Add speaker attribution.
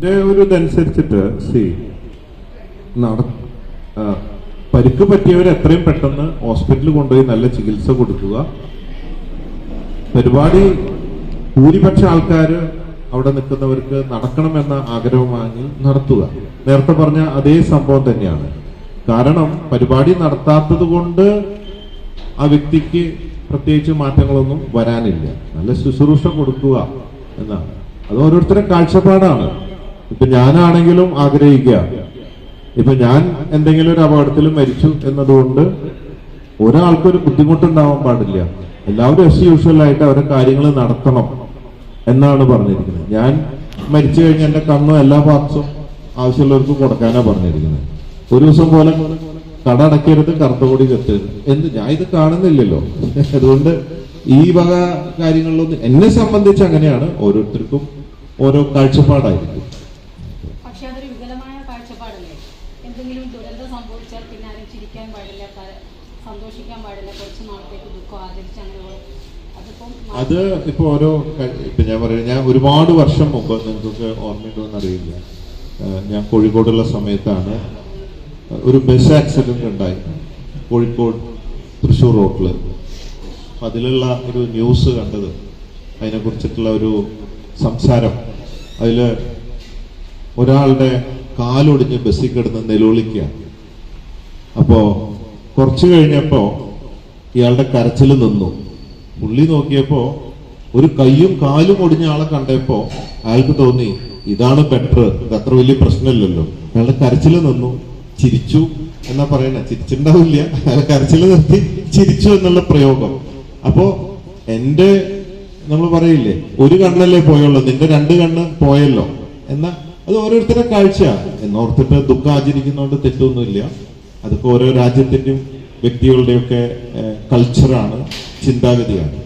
Speaker 1: എന്റെ ഒരു ഇതനുസരിച്ചിട്ട് സി നട പരിക്ക് പറ്റിയവർ എത്രയും പെട്ടെന്ന് ഹോസ്പിറ്റലിൽ കൊണ്ടുപോയി നല്ല ചികിത്സ കൊടുക്കുക. പരിപാടി ഭൂരിപക്ഷ ആൾക്കാർ അവിടെ നിൽക്കുന്നവർക്ക് നടക്കണമെന്ന ആഗ്രഹമാണെങ്കിൽ നടത്തുക. നേരത്തെ പറഞ്ഞ അതേ സംഭവം തന്നെയാണ്. കാരണം പരിപാടി നടത്താത്തത് കൊണ്ട് ആ വ്യക്തിക്ക് പ്രത്യേകിച്ച് മാറ്റങ്ങളൊന്നും വരാനില്ല. നല്ല ശുശ്രൂഷ കൊടുക്കുക എന്നാണ്. അത് ഓരോരുത്തരുടെ കാഴ്ചപ്പാടാണ്. ഇപ്പൊ ഞാനാണെങ്കിലും ആഗ്രഹിക്കുക. ഇപ്പൊ ഞാൻ എന്തെങ്കിലും ഒരു അപകടത്തിൽ മരിച്ചു എന്നതുകൊണ്ട് ഒരാൾക്കൊരു ബുദ്ധിമുട്ടുണ്ടാവാൻ പാടില്ല. എല്ലാവരും എസ് യൂഷ്വൽ ആയിട്ട് അവരുടെ കാര്യങ്ങൾ നടത്തണം എന്നാണ് പറഞ്ഞിരിക്കുന്നത്. ഞാൻ മരിച്ചു കഴിഞ്ഞ എന്റെ കണ്ണും എല്ലാ പാർട്സും ആവശ്യമുള്ളവർക്ക് കൊടുക്കാനാണ് പറഞ്ഞിരിക്കുന്നത്. ഒരു ദിവസം പോലെ കട അടക്കരുത് കറുത്ത കൂടി കെട്ടരുത് എന്ത് ഞാൻ ഇത് കാണുന്നില്ലല്ലോ. അതുകൊണ്ട് ഈ വക കാര്യങ്ങളിലൊന്നും എന്നെ സംബന്ധിച്ച് അങ്ങനെയാണ് ഓരോരുത്തർക്കും ഓരോ കാഴ്ചപ്പാടായിരിക്കും.
Speaker 2: അതൊരു കാഴ്ചപ്പാടല്ലേ? എന്തെങ്കിലും ദുരന്തം സംഭവിച്ചാൽ പിന്നെ ആരും ചിരിക്കാൻ പാടില്ല സന്തോഷിക്കാൻ പാടില്ല കുറച്ച് നാളത്തേക്ക് ദുഃഖം ആചരിച്ച് അങ്ങനെ.
Speaker 1: അത് ഇപ്പൊ ഓരോ ഇപ്പൊ ഞാൻ പറയുന്നത് ഞാൻ ഒരുപാട് വർഷം മുമ്പ് നിങ്ങൾക്ക് ഓർമ്മയുണ്ടോ എന്നറിയില്ല ഏഹ് ഞാൻ കോഴിക്കോടുള്ള സമയത്താണ് ഒരു ബസ് ആക്സിഡന്റ് ഉണ്ടായി. കോഴിക്കോട് തൃശ്ശൂർ റോഡിൽ അതിലുള്ള ഒരു ന്യൂസ് കണ്ടത് അതിനെ കുറിച്ചിട്ടുള്ള ഒരു സംസാരം. അതിൽ ഒരാളുടെ കാലൊടിഞ്ഞ് ബസ്സിൽ കിടന്ന് നിലവിളിക്കുക അപ്പോ കുറച്ചു കഴിഞ്ഞപ്പോ ഇയാളുടെ കരച്ചിൽ നിന്നു. പുള്ളി നോക്കിയപ്പോ ഒരു കൈയും കാലും ഒടിഞ്ഞ ആളെ കണ്ടപ്പോ അയാൾക്ക് തോന്നി ഇതാണ് ബെറ്റർ ഇത് അത്ര വലിയ പ്രശ്നമില്ലല്ലോ. അയാളുടെ കരച്ചിൽ നിന്നു. ചിരിച്ചു എന്നാ പറയണേ? ചിരിച്ചിണ്ടാവില്ല അയാൾ കരച്ചിൽ നിർത്തി ചിരിച്ചു എന്നുള്ള പ്രയോഗം. അപ്പോ എന്റെ നമ്മൾ പറയില്ലേ ഒരു കണ്ണല്ലേ പോയുള്ളൂ നിന്റെ രണ്ട് കണ്ണ് പോയല്ലോ. എന്നാ അത് ഓരോരുത്തരുടെ കാഴ്ചയാണ് എന്നോർത്തിട്ട് ദുഃഖം ആചരിക്കുന്നതുകൊണ്ട് തെറ്റൊന്നുമില്ല. അതൊക്കെ ഓരോ രാജ്യത്തിന്റെയും വ്യക്തികളുടെയൊക്കെ കൾച്ചറാണ് ചിന്താഗതിയാണ്.